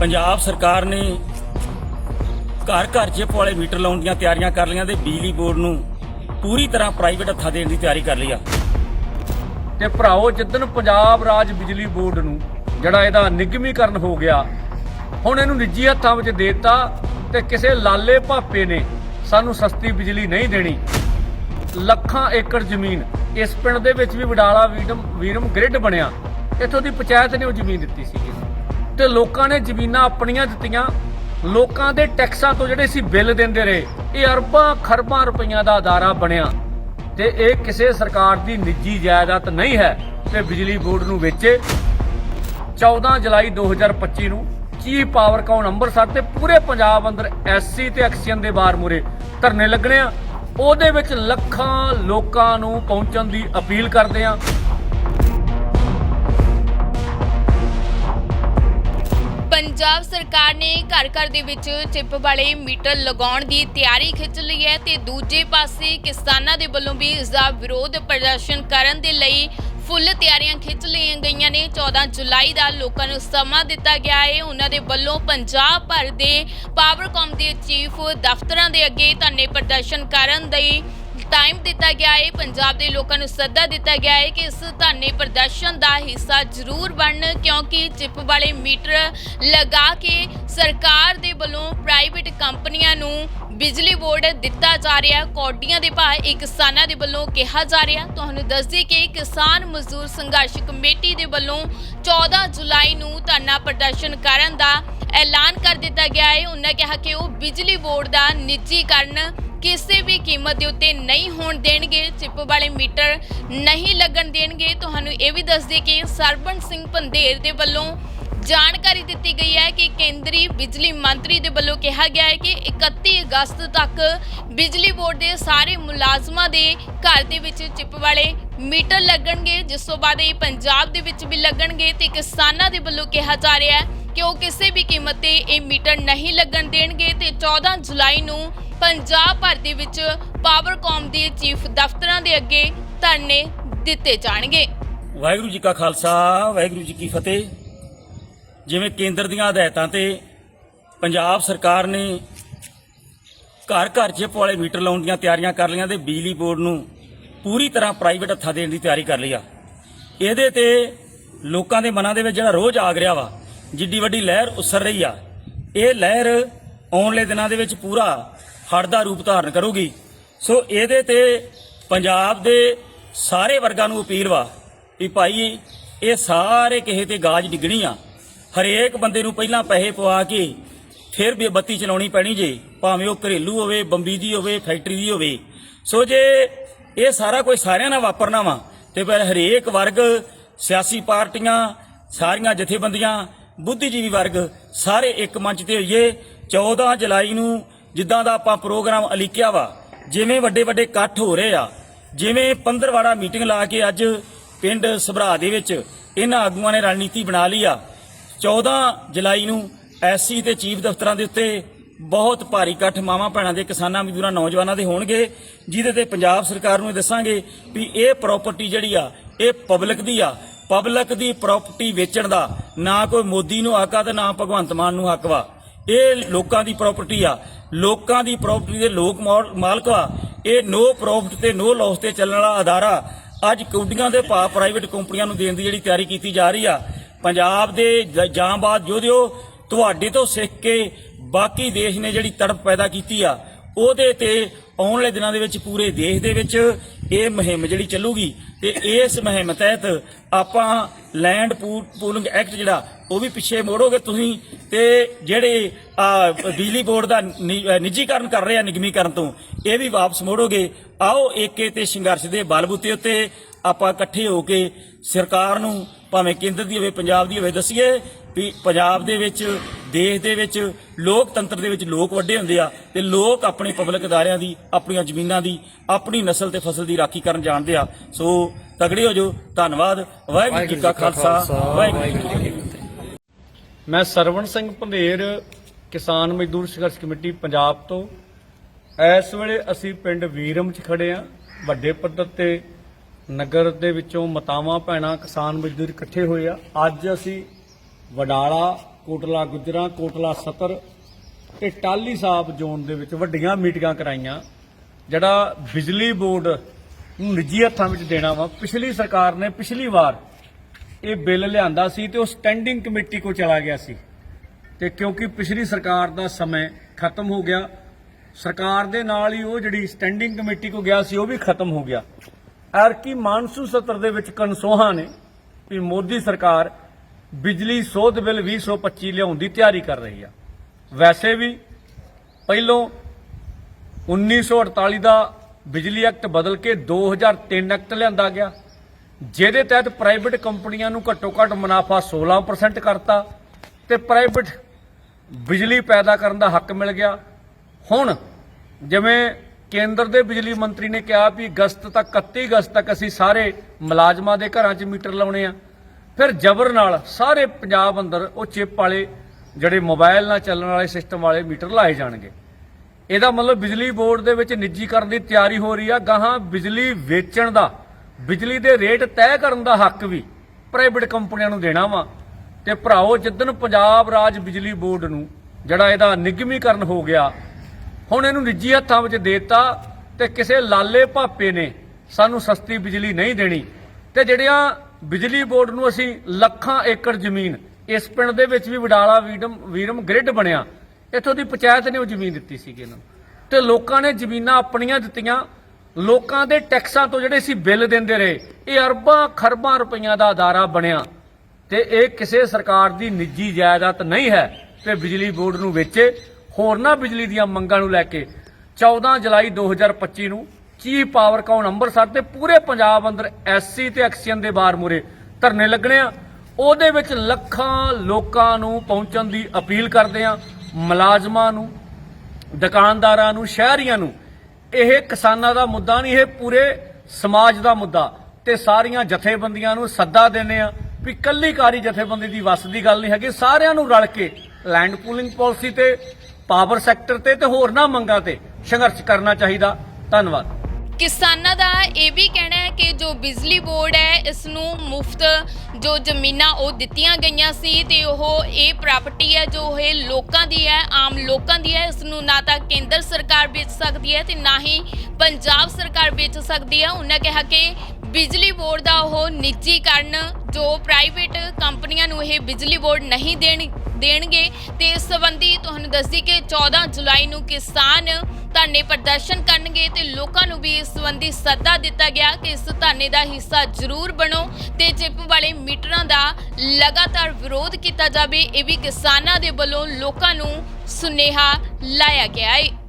ਪੰਜਾਬ ਸਰਕਾਰ ਨੇ ਘਰ ਘਰ ਚਿੱਪ ਵਾਲੇ ਮੀਟਰ ਲਾਉਣ ਦੀਆਂ ਤਿਆਰੀਆਂ ਕਰ ਲਈਆਂ ਤੇ ਬਿਜਲੀ ਬੋਰਡ ਨੂੰ ਪੂਰੀ ਤਰ੍ਹਾਂ ਪ੍ਰਾਈਵੇਟ ਹੱਥਾਂ ਦੇਣ ਦੀ ਤਿਆਰੀ ਕਰ ਲਈ ਆ। ਤੇ ਭਰਾਓ ਜਿੱਦਣ ਪੰਜਾਬ ਰਾਜ ਬਿਜਲੀ ਬੋਰਡ ਨੂੰ ਜਿਹੜਾ ਇਹਦਾ ਨਿਗਮੀਕਰਨ ਹੋ ਗਿਆ, ਹੁਣ ਇਹਨੂੰ ਨਿੱਜੀ ਹੱਥਾਂ ਵਿੱਚ ਦੇ ਦਿੱਤਾ ਤੇ ਕਿਸੇ ਲਾਲੇ ਭਾਪੇ ਨੇ ਸਾਨੂੰ ਸਸਤੀ ਬਿਜਲੀ ਨਹੀਂ ਦੇਣੀ। ਲੱਖਾਂ ਏਕੜ ਜ਼ਮੀਨ, ਇਸ ਪਿੰਡ ਦੇ ਵਿੱਚ ਵੀ ਵਡਾਲਾ ਵੀਰਮ ਵੀਰਮ ਗ੍ਰਿਡ ਬਣਿਆ। ਇੱਥੋਂ ਦੀ ਪੰਚਾਇਤ ਨੇ ਉਹ ਜ਼ਮੀਨ ਦਿੱਤੀ ਸੀਗੀ। ਤੇ ਲੋਕਾਂ ਨੇ ਜ਼ਮੀਨਾਂ ਆਪਣੀਆਂ ਦਿੱਤੀਆਂ। ਲੋਕਾਂ ਦੇ ਟੈਕਸਾਂ ਤੋਂ ਜਿਹੜੇ ਸੀ ਬਿੱਲ ਦਿੰਦੇ ਰਹੇ, ਇਹ ਅਰਬਾਂ ਖਰਬਾਂ ਰੁਪਈਆਂ ਦਾ ਅਦਾਰਾ ਬਣਿਆ। ਤੇ ਇਹ ਕਿਸੇ ਸਰਕਾਰ ਦੀ ਨਿੱਜੀ ਜਾਇਦਾਦ ਨਹੀਂ ਹੈ, ਤੇ ਬਿਜਲੀ ਬੋਰਡ ਨੂੰ ਵੇਚੇ। 14 ਜੁਲਾਈ 2025 ਨੂੰ ਚੀਫ ਪਾਵਰ ਕਾਉਨ ਅੰਮ੍ਰਿਤਸਰ ਤੇ ਪੂਰੇ ਪੰਜਾਬ ਅੰਦਰ ਐਸਸੀ ਤੇ ਐਕਸੀਅਨ ਦੇ ਬਾਰ ਮੂਰੇ ਧਰਨੇ ਲੱਗਣੇ ਆ। ਉਹਦੇ ਵਿੱਚ ਲੱਖਾਂ ਲੋਕਾਂ ਨੂੰ ਪਹੁੰਚਣ ਦੀ ਅਪੀਲ ਕਰਦੇ ਆ। ਪੰਜਾਬ ਸਰਕਾਰ ਨੇ ਘਰ ਘਰ ਦੇ ਵਿੱਚ ਚਿੱਪ ਵਾਲੇ ਮੀਟਰ ਲਗਾਉਣ ਦੀ ਤਿਆਰੀ ਖਿੱਚ ਲਈ ਹੈ ਤੇ ਦੂਜੇ ਪਾਸੇ ਕਿਸਾਨਾਂ ਦੇ ਵੱਲੋਂ ਵੀ ਇਸ ਦਾ ਵਿਰੋਧ ਪ੍ਰਦਰਸ਼ਨ ਕਰਨ ਦੇ ਲਈ ਫੁੱਲ ਤਿਆਰੀਆਂ ਖਿੱਚ ਲਈਆਂ ਗਈਆਂ ਨੇ। 14 ਜੁਲਾਈ ਦਾ ਲੋਕਾਂ ਨੂੰ ਸਮਾਂ ਦਿੱਤਾ ਗਿਆ ਹੈ। ਉਹਨਾਂ ਦੇ ਵੱਲੋਂ ਪੰਜਾਬ ਭਰ ਦੇ ਪਾਵਰਕਾਮ ਦੇ ਚੀਫ ਦਫ਼ਤਰਾਂ ਦੇ ਅੱਗੇ ਧਰਨੇ ਪ੍ਰਦਰਸ਼ਨ ਕਰਨ ਦੇ ਟਾਈਮ ਦਿੱਤਾ ਗਿਆ ਹੈ। ਪੰਜਾਬ ਦੇ ਲੋਕਾਂ ਨੂੰ ਸੱਦਾ ਦਿੱਤਾ ਗਿਆ ਹੈ ਕਿ ਇਸ ਧਰਨੇ ਪ੍ਰਦਰਸ਼ਨ ਦਾ ਹਿੱਸਾ ਜ਼ਰੂਰ ਬਣਨ, ਕਿਉਂਕਿ ਚਿੱਪ ਵਾਲੇ ਮੀਟਰ ਲਗਾ ਕੇ ਸਰਕਾਰ ਦੇ ਵੱਲੋਂ ਪ੍ਰਾਈਵੇਟ ਕੰਪਨੀਆਂ ਨੂੰ ਬਿਜਲੀ ਬੋਰਡ ਦਿੱਤਾ ਜਾ ਰਿਹਾ। ਕੌਡੀਆਂ ਦੇ ਭਾਅ ਇਹ ਕਿਸਾਨਾਂ ਦੇ ਵੱਲੋਂ ਕਿਹਾ ਜਾ ਰਿਹਾ। ਤੁਹਾਨੂੰ ਦੱਸ ਦਈਏ ਕਿ ਕਿਸਾਨ ਮਜ਼ਦੂਰ ਸੰਘਰਸ਼ ਕਮੇਟੀ ਦੇ ਵੱਲੋਂ 14 ਜੁਲਾਈ ਨੂੰ ਧਰਨਾ ਪ੍ਰਦਰਸ਼ਨ ਕਰਨ ਦਾ ਐਲਾਨ ਕਰ ਦਿੱਤਾ ਗਿਆ ਹੈ। ਉਹਨਾਂ ਕਿਹਾ ਕਿ ਉਹ ਬਿਜਲੀ ਬੋਰਡ ਦਾ ਨਿੱਜੀਕਰਨ ਕਿਸੇ ਵੀ ਕੀਮਤ ਦੇ ਉੱਤੇ ਨਹੀਂ ਹੋਣ ਦੇਣਗੇ, ਚਿੱਪ ਵਾਲੇ ਮੀਟਰ ਨਹੀਂ ਲੱਗਣ ਦੇਣਗੇ। ਤੁਹਾਨੂੰ ਇਹ ਵੀ ਦੱਸ ਦਈਏ ਕਿ ਸਰਬੰਸ ਸਿੰਘ ਪੰਧੇਰ ਦੇ ਵੱਲੋਂ ਜਾਣਕਾਰੀ ਦਿੱਤੀ ਗਈ ਹੈ ਕਿ ਕੇਂਦਰੀ ਬਿਜਲੀ ਮੰਤਰੀ ਦੇ ਵੱਲੋਂ ਕਿਹਾ ਗਿਆ ਹੈ ਕਿ 31 ਅਗਸਤ ਤੱਕ ਬਿਜਲੀ ਬੋਰਡ ਦੇ ਸਾਰੇ ਮੁਲਾਜ਼ਮਾਂ ਦੇ ਘਰ ਦੇ ਵਿੱਚ ਚਿੱਪ ਵਾਲੇ ਮੀਟਰ ਲੱਗਣਗੇ, ਜਿਸ ਤੋਂ ਬਾਅਦ ਇਹ ਪੰਜਾਬ ਦੇ ਵਿੱਚ ਵੀ ਲੱਗਣਗੇ ਤੇ ਕਿਸਾਨਾਂ ਦੇ ਵੱਲੋਂ ਕਿਹਾ ਜਾ ਰਿਹਾ ਹੈ ਕਿ ਉਹ ਕਿਸੇ ਵੀ ਕੀਮਤ ਤੇ ਇਹ ਮੀਟਰ ਨਹੀਂ ਲੱਗਣ ਦੇਣਗੇ ਤੇ 14 ਜੁਲਾਈ ਨੂੰ ਪੰਜਾਬ ਭਰ ਦੇ ਵਿੱਚ ਪਾਵਰਕਾਮ ਦੇ ਚੀਫ ਦਫ਼ਤਰਾਂ ਦੇ ਅੱਗੇ ਧਰਨੇ ਦਿੱਤੇ ਜਾਣਗੇ। ਵਾਹਿਗੁਰੂ ਜੀ ਕਾ ਖਾਲਸਾ, ਵਾਹਿਗੁਰੂ ਜੀ ਕੀ ਫਤਿਹ। ਜਿਵੇਂ ਕੇਂਦਰ ਦੀਆਂ ਹਦਾਇਤਾਂ ਤੇ ਪੰਜਾਬ ਸਰਕਾਰ ਨੇ ਘਰ ਘਰ ਚਿੱਪ ਵਾਲੇ ਮੀਟਰ ਲਾਉਣ ਦੀਆਂ ਤਿਆਰੀਆਂ ਕਰ ਲਈਆਂ ਤੇ ਬਿਜਲੀ ਬੋਰਡ ਨੂੰ ਪੂਰੀ ਤਰ੍ਹਾਂ ਪ੍ਰਾਈਵੇਟ ਹੱਥਾਂ ਦੇਣ ਦੀ ਤਿਆਰੀ ਕਰ ਲਈ ਆ। ਇਹਦੇ ਤੇ ਲੋਕਾਂ ਦੇ ਮਨਾਂ ਦੇ ਵਿੱਚ ਜਿਹੜਾ ਰੋਜ ਆਗ ਰਿਹਾ ਵਾ ਜਿੱਡੀ ਵੱਡੀ ਲਹਿਰ ਉਸਰ ਰਹੀ ਆ। ਇਹ ਲਹਿਰ ਆਉਣ ਵਾਲੇ ਦਿਨਾਂ ਦੇ ਵਿੱਚ ਪੂਰਾ ਹੜ੍ਹ ਦਾ ਰੂਪ ਧਾਰਨ ਕਰੂਗੀ। ਸੋ ਇਹਦੇ ਤੇ ਪੰਜਾਬ ਦੇ ਸਾਰੇ ਵਰਗਾਂ ਨੂੰ ਅਪੀਲ ਵਾ ਵੀ ਭਾਈ, ਇਹ ਸਾਰੇ ਕਿਸੇ ਤੇ ਗਾਜ ਡਿੱਗਣੀ ਆ। ਹਰੇਕ ਬੰਦੇ ਨੂੰ ਪਹਿਲਾਂ ਪੈਸੇ ਪਵਾ ਕੇ ਫਿਰ ਵੀ ਬੱਤੀ ਚਲਾਉਣੀ ਪੈਣੀ ਜੇ। ਭਾਵੇਂ ਉਹ ਘਰੇਲੂ ਹੋਵੇ, ਬੰਬੀ ਦੀ ਹੋਵੇ, ਫੈਕਟਰੀ ਦੀ ਹੋਵੇ। ਸੋ ਜੇ ਇਹ ਸਾਰਾ ਕੋਈ ਸਾਰਿਆਂ ਨਾਲ ਵਾਪਰਨਾ ਵਾ, ਤੇ ਫਿਰ ਹਰੇਕ ਵਰਗ, ਸਿਆਸੀ ਪਾਰਟੀਆਂ, ਸਾਰੀਆਂ ਜਥੇਬੰਦੀਆਂ ਬੁੱਧੀਜੀਵੀ ਵਰਗ ਸਾਰੇ ਇੱਕ ਮੰਚ ਤੇ ਹੋਈਏ। 14 ਜੁਲਾਈ ਨੂੰ ਜਿੱਦਾਂ ਦਾ ਆਪਾਂ ਪ੍ਰੋਗਰਾਮ ਅਲੀਕਿਆ ਵਾ, ਜਿਵੇਂ ਵੱਡੇ ਵੱਡੇ ਇਕੱਠ ਹੋ ਰਹੇ ਆ, ਜਿਵੇਂ ਪੰਦਰਵਾੜਾ ਮੀਟਿੰਗ ਲਾ ਕੇ ਅੱਜ ਪਿੰਡ ਸਭਰਾ ਦੇ ਵਿੱਚ ਇਹਨਾਂ ਆਗੂਆਂ ਨੇ ਰਣਨੀਤੀ ਬਣਾ ਲਈ ਆ। 14 ਜੁਲਾਈ ਨੂੰ ਐਸਸੀ ਤੇ ਚੀਫ ਦਫ਼ਤਰਾਂ ਦੇ ਉੱਤੇ ਬਹੁਤ ਭਾਰੀ ਇਕੱਠ ਮਾਵਾਂ ਭੈਣਾਂ ਦੇ ਕਿਸਾਨਾਂ ਮਜ਼ਦੂਰਾਂ ਨੌਜਵਾਨਾਂ ਦੇ ਹੋਣਗੇ, ਜਿਹਦੇ ਤੇ ਪੰਜਾਬ ਸਰਕਾਰ ਨੂੰ ਇਹ ਦੱਸਾਂਗੇ ਵੀ ਇਹ ਪ੍ਰਾਪਰਟੀ ਜਿਹੜੀ ਆ, ਇਹ ਪਬਲਿਕ ਦੀ ਆ ਪਬਲਿਕ ਦੀ ਪ੍ਰਾਪਰਟੀ ਵੇਚਣ ਦਾ, ਨਾ ਕੋਈ ਮੋਦੀ ਨੂੰ ਹੱਕ ਆ ਤੇ ਨਾ ਭਗਵੰਤ ਮਾਨ ਨੂੰ ਹੱਕ ਵਾ। ਇਹ ਲੋਕਾਂ ਦੀ ਪ੍ਰਾਪਰਟੀ ਆ। ਲੋਕਾਂ ਦੀ ਪ੍ਰਾਪਰਟੀ ਦੇ ਲੋਕ ਮਾਲਕ ਆ। ਇਹ ਨੋ ਪ੍ਰੋਫਿਟ ਤੇ ਨੋ ਲਾਸ ਤੇ ਚੱਲਣ ਵਾਲਾ ਅਦਾਰਾ ਅੱਜ ਕੌਡੀਆਂ ਦੇ ਭਾਅ ਪ੍ਰਾਈਵੇਟ ਕੰਪਨੀਆਂ ਨੂੰ ਦੇਣ ਦੀ ਜਿਹੜੀ ਤਿਆਰੀ ਕੀਤੀ ਜਾ ਰਹੀ ਆ। ਪੰਜਾਬ ਦੇ ਜ- ਜਾਂਬਾਜ਼ ਯੋਧਿਓ ਤੁਹਾਡੇ ਤੋਂ ਸਿੱਖ ਕੇ ਬਾਕੀ ਦੇਸ਼ ਨੇ ਜਿਹੜੀ ਤੜਪ ਪੈਦਾ ਕੀਤੀ ਆ, ਉਹਦੇ ਤੇ ਆਉਣ ਵਾਲੇ ਦਿਨਾਂ ਦੇ ਵਿੱਚ ਪੂਰੇ ਦੇਸ਼ ਦੇ ਵਿੱਚ ਇਹ ਮੁਹਿੰਮ ਜਿਹੜੀ ਚੱਲੂਗੀ ਤੇ ਇਸ ਮੁਹਿੰਮ ਤਹਿਤ ਆਪਾਂ ਲੈਂਡ ਪੂਲਿੰਗ ਐਕਟ ਜਿਹੜਾ, ਉਹ ਵੀ ਪਿੱਛੇ ਮੋੜੋਗੇ ਤੁਸੀਂ ਤੇ ਜਿਹੜੇ ਬਿਜਲੀ ਬੋਰਡ ਦਾ ਨਿ- ਨਿੱਜੀਕਰਨ ਕਰ ਰਹੇ ਆ ਨਿਗਮੀਕਰਨ ਤੋਂ, ਇਹ ਵੀ ਵਾਪਸ ਮੋੜੋਗੇ। ਆਓ ਏਕੇ ਤੇ ਸੰਘਰਸ਼ ਦੇ ਬਲਬੂਤੇ ਉੱਤੇ ਆਪਾਂ ਇਕੱਠੇ ਹੋ ਕੇ ਸਰਕਾਰ ਨੂੰ ਭਾਵੇਂ ਕੇਂਦਰ ਦੀ ਹੋਵੇ, ਪੰਜਾਬ ਦੀ ਹੋਵੇ, ਦੱਸੀਏ ਵੀ ਪੰਜਾਬ ਦੇ ਵਿੱਚ, ਦੇਸ਼ ਦੇ ਵਿੱਚ, ਲੋਕਤੰਤਰ ਦੇ ਵਿੱਚ ਲੋਕ ਵੱਡੇ ਹੁੰਦੇ ਆ ਤੇ ਲੋਕ ਆਪਣੇ ਪਬਲਿਕ ਅਦਾਰਿਆਂ ਦੀ, ਆਪਣੀਆਂ ਜ਼ਮੀਨਾਂ ਦੀ, ਆਪਣੀ ਨਸਲ ਤੇ ਫਸਲ ਦੀ ਰਾਖੀ ਕਰਨ ਜਾਣਦੇ ਆ। ਸੋ ਤਗੜੇ ਹੋ ਜਾਓ। ਧੰਨਵਾਦ। ਵਾਹਿਗੁਰੂ ਜੀ ਕਾ ਖਾਲਸਾ। ਵਾਹਿਗੁਰੂ ਜੀ ਕੀ ਫਤਿਹ। ਮੈਂ ਸਰਵਣ ਸਿੰਘ ਪੰਧੇਰ, ਕਿਸਾਨ ਮਜ਼ਦੂਰ ਸੰਘਰਸ਼ ਕਮੇਟੀ ਪੰਜਾਬ ਤੋਂ। ਇਸ ਵੇਲੇ ਅਸੀਂ ਪਿੰਡ ਵੀਰਮ 'ਚ ਖੜੇ ਆ। ਵੱਡੇ ਪੱਧਰ ਤੇ ਨਗਰ ਦੇ ਵਿੱਚੋਂ ਮਤਾਵਾਂ, ਭੈਣਾਂ, ਕਿਸਾਨ ਮਜ਼ਦੂਰ ਇਕੱਠੇ ਹੋਏ ਆ। ਅੱਜ ਅਸੀਂ ਵਡਾਲਾ, ਕੋਟਲਾ ਗੁਜਰਾ, ਕੋਟਲਾ ਸਤਰ ਤੇ ਟਾਲੀ ਸਾਹਿਬ ਜ਼ੋਨ ਦੇ ਵਿੱਚ ਵੱਡੀਆਂ ਮੀਟਿੰਗਾਂ ਕਰਾਈਆਂ, ਜਿਹੜਾ ਬਿਜਲੀ ਬੋਰਡ ਨੂੰ ਨਿੱਜੀ ਹੱਥਾਂ ਵਿੱਚ ਦੇਣਾ ਵਾ। ਪਿਛਲੀ ਸਰਕਾਰ ਨੇ ਪਿਛਲੀ ਵਾਰ ਇਹ ਬਿੱਲ ਲਿਆਂਦਾ ਸੀ ਤੇ ਉਹ ਸਟੈਂਡਿੰਗ ਕਮੇਟੀ ਕੋ ਚਲਾ ਗਿਆ ਸੀ। ਤੇ ਕਿਉਂਕਿ ਪਿਛਲੀ ਸਰਕਾਰ ਦਾ ਸਮੇਂ ਖਤਮ ਹੋ ਗਿਆ, ਸਰਕਾਰ ਦੇ ਨਾਲ ਹੀ ਉਹ ਜਿਹੜੀ ਸਟੈਂਡਿੰਗ ਕਮੇਟੀ ਕੋ ਗਿਆ ਸੀ, ਉਹ ਵੀ ਖਤਮ ਹੋ ਗਿਆ। ਐਰਕੀ ਮਾਨਸੂ ਸਤਰ ਦੇ ਵਿੱਚ ਕਨਸੋਹਾਂ ਨੇ ਵੀ ਮੋਦੀ ਸਰਕਾਰ ਬਿਜਲੀ ਸੋਧ ਬਿੱਲ 2025 ਲਿਆਉਣ ਦੀ ਤਿਆਰੀ ਕਰ ਰਹੀ ਆ। ਵੈਸੇ ਵੀ ਪਹਿਲੋਂ 1948 ਦਾ ਬਿਜਲੀ ਐਕਟ ਬਦਲ ਕੇ 2003 ਐਕਟ ਲਿਆਂਦਾ ਗਿਆ, ਜਿਹਦੇ ਤਹਿਤ ਪ੍ਰਾਈਵੇਟ ਕੰਪਨੀਆਂ ਨੂੰ ਘੱਟੋ ਘੱਟ ਮੁਨਾਫਾ 16% ਕਰਤਾ ਤੇ ਪ੍ਰਾਈਵੇਟ ਬਿਜਲੀ ਪੈਦਾ ਕਰਨ ਦਾ ਹੱਕ ਮਿਲ ਗਿਆ। ਹੁਣ ਜਿਵੇਂ ਕੇਂਦਰ ਦੇ ਬਿਜਲੀ ਮੰਤਰੀ ਨੇ ਕਿਹਾ ਵੀ ਅਗਸਤ ਤੱਕ 31 ਅਗਸਤ ਤੱਕ ਅਸੀਂ ਸਾਰੇ ਮੁਲਾਜ਼ਮਾਂ ਦੇ ਘਰਾਂ 'ਚ ਮੀਟਰ ਲਾਉਣੇ ਆ। ਫਿਰ ਜ਼ਬਰ ਨਾਲ ਸਾਰੇ ਪੰਜਾਬ ਅੰਦਰ ਉਹ ਚਿਪ ਵਾਲੇ ਜਿਹੜੇ ਮੋਬਾਈਲ ਨਾਲ ਚੱਲਣ ਵਾਲੇ ਸਿਸਟਮ ਵਾਲੇ ਮੀਟਰ ਲਾਏ ਜਾਣਗੇ। ਇਹਦਾ ਮਤਲਬ ਬਿਜਲੀ ਬੋਰਡ ਦੇ ਵਿੱਚ ਨਿੱਜੀਕਰਨ ਦੀ ਤਿਆਰੀ ਹੋ ਰਹੀ ਆ। ਗਾਹਾਂ ਬਿਜਲੀ ਵੇਚਣ ਦਾ, ਬਿਜਲੀ ਦੇ ਰੇਟ ਤੈਅ ਕਰਨ ਦਾ ਹੱਕ ਵੀ ਪ੍ਰਾਈਵੇਟ ਕੰਪਨੀਆਂ ਨੂੰ ਦੇਣਾ ਵਾ। ਤੇ ਭਰਾਓ ਜਿੱਦਨ ਪੰਜਾਬ ਰਾਜ ਬਿਜਲੀ ਬੋਰਡ ਨੂੰ ਜਿਹੜਾ ਇਹਦਾ ਨਿਗਮੀਕਰਨ ਹੋ ਗਿਆ, ਹੁਣ ਇਹਨੂੰ ਨਿੱਜੀ ਹੱਥਾਂ ਵਿੱਚ ਦੇਤਾ ਤੇ ਕਿਸੇ ਲਾਲੇ ਭਾਪੇ ਨੇ ਸਾਨੂੰ ਸਸਤੀ ਬਿਜਲੀ ਨਹੀਂ ਦੇਣੀ। ਤੇ ਜਿਹੜੀਆਂ ਬਿਜਲੀ ਬੋਰਡ ਨੂੰ ਅਸੀਂ ਲੱਖਾਂ ਏਕੜ ਜ਼ਮੀਨ, ਇਸ ਪਿੰਡ ਦੇ ਵਿੱਚ ਵੀ ਵਡਾਲਾ ਵੀਰਮ ਵੀਰਮ ਗ੍ਰਿਡ ਬਣਿਆ। ਇੱਥੋਂ ਦੀ ਪੰਚਾਇਤ ਨੇ ਉਹ ਜ਼ਮੀਨ ਦਿੱਤੀ ਸੀਗੀ ਇਹਨਾਂ ਨੂੰ। ਤੇ ਲੋਕਾਂ ਨੇ ਜ਼ਮੀਨਾਂ ਆਪਣੀਆਂ ਦਿੱਤੀਆਂ। ਲੋਕਾਂ ਦੇ ਟੈਕਸਾਂ ਤੋਂ ਜਿਹੜੇ ਸੀ ਬਿੱਲ ਦਿੰਦੇ ਰਹੇ, ਇਹ ਅਰਬਾਂ ਖਰਬਾਂ ਰੁਪਈਆਂ ਦਾ ਅਦਾਰਾ ਬਣਿਆ। ਤੇ ਇਹ ਕਿਸੇ ਸਰਕਾਰ ਦੀ ਨਿੱਜੀ ਜਾਇਦਾਦ ਨਹੀਂ ਹੈ ਤੇ ਬਿਜਲੀ ਬੋਰਡ ਨੂੰ ਵੇਚੇ। ਹੋਰਨਾਂ ਬਿਜਲੀ ਦੀਆਂ ਮੰਗਾਂ ਨੂੰ ਲੈ ਕੇ 14 ਜੁਲਾਈ 2025 ਨੂੰ ਚੀਫ ਪਾਵਰ ਕਾਊਨ ਅੰਮ੍ਰਿਤਸਰ ਤੇ ਪੂਰੇ ਪੰਜਾਬ ਅੰਦਰ ਐਸਸੀ ਤੇ ਐਕਸੀਅਨ ਦੇ ਬਾਰ ਮੂਰੇ ਧਰਨੇ ਲੱਗਣੇ ਆ। ਉਹਦੇ ਵਿੱਚ ਲੱਖਾਂ ਲੋਕਾਂ ਨੂੰ ਪਹੁੰਚਣ ਦੀ ਅਪੀਲ ਕਰਦੇ ਆ। ਮੁਲਾਜ਼ਮਾਂ ਨੂੰ, ਦੁਕਾਨਦਾਰਾਂ ਨੂੰ, ਸ਼ਹਿਰੀਆਂ ਨੂੰ। ਇਹ ਕਿਸਾਨਾਂ ਦਾ ਮੁੱਦਾ ਨਹੀਂ, ਇਹ ਪੂਰੇ ਸਮਾਜ ਦਾ ਮੁੱਦਾ। ਤੇ ਸਾਰੀਆਂ ਜਥੇਬੰਦੀਆਂ ਨੂੰ ਸੱਦਾ ਦਿੰਦੇ ਆ ਵੀ ਕੱਲੀਕਾਰੀ ਜਥੇਬੰਦੀ ਦੀ ਵੱਸ ਦੀ ਗੱਲ ਨਹੀਂ ਹੈਗੀ। ਸਾਰਿਆਂ ਨੂੰ ਰਲ ਕੇ ਲੈਂਡ ਪੂਲਿੰਗ ਪਾਲਿਸੀ ਤੇ, ਪਾਵਰ ਸੈਕਟਰ ਤੇ ਤੇ ਹੋਰਨਾਂ ਮੰਗਾਂ ਤੇ ਸੰਘਰਸ਼ ਕਰਨਾ ਚਾਹੀਦਾ। ਧੰਨਵਾਦ। ਕਿਸਾਨਾਂ ਦਾ ਇਹ ਵੀ ਕਹਿਣਾ ਹੈ ਕਿ ਜੋ ਬਿਜਲੀ ਬੋਰਡ ਹੈ, ਇਸ ਨੂੰ ਮੁਫਤ ਜੋ ਜ਼ਮੀਨਾਂ ਉਹ ਦਿੱਤੀਆਂ ਗਈਆਂ ਸੀ ਤੇ ਉਹ ਇਹ ਪ੍ਰਾਪਰਟੀ ਹੈ ਜੋ ਇਹ ਲੋਕਾਂ ਦੀ ਹੈ, ਆਮ ਲੋਕਾਂ ਦੀ ਹੈ, ਇਸ ਨੂੰ ਨਾ ਤਾਂ ਕੇਂਦਰ ਸਰਕਾਰ ਵੇਚ ਸਕਦੀ ਹੈ ਤੇ ਨਾ ਹੀ ਪੰਜਾਬ ਸਰਕਾਰ ਵੇਚ ਸਕਦੀ ਹੈ। ਉਹਨਾਂ ਕਿਹਾ ਕਿ ਬਿਜਲੀ ਬੋਰਡ ਦਾ ਉਹ ਨਿੱਜੀਕਰਨ ਜੋ ਪ੍ਰਾਈਵੇਟ ਕੰਪਨੀਆਂ ਨੂੰ ਇਹ ਬਿਜਲੀ ਬੋਰਡ ਨਹੀਂ ਦੇਣ ਦੇਣਗੇ ਤੇ ਇਸ ਸੰਬੰਧੀ ਤੁਹਾਨੂੰ ਦੱਸਦੀ ਕਿ 14 ਜੁਲਾਈ ਨੂੰ ਕਿਸਾਨ ਧਰਨੇ ਪ੍ਰਦਰਸ਼ਨ ਕਰਨਗੇ ਤੇ ਲੋਕਾਂ ਨੂੰ ਵੀ ਇਸ ਸੰਬੰਧੀ ਸੱਦਾ ਦਿੱਤਾ ਗਿਆ ਕਿ ਇਸ ਧਰਨੇ ਦਾ ਹਿੱਸਾ ਜ਼ਰੂਰ ਬਣੋ ਤੇ ਚਿੱਪ ਵਾਲੇ ਮੀਟਰਾਂ ਦਾ ਲਗਾਤਾਰ ਵਿਰੋਧ ਕੀਤਾ ਜਾਵੇ, ਇਹ ਵੀ ਕਿਸਾਨਾਂ ਦੇ ਵੱਲੋਂ ਲੋਕਾਂ ਨੂੰ ਸੁਨੇਹਾ ਲਾਇਆ ਗਿਆ ਹੈ।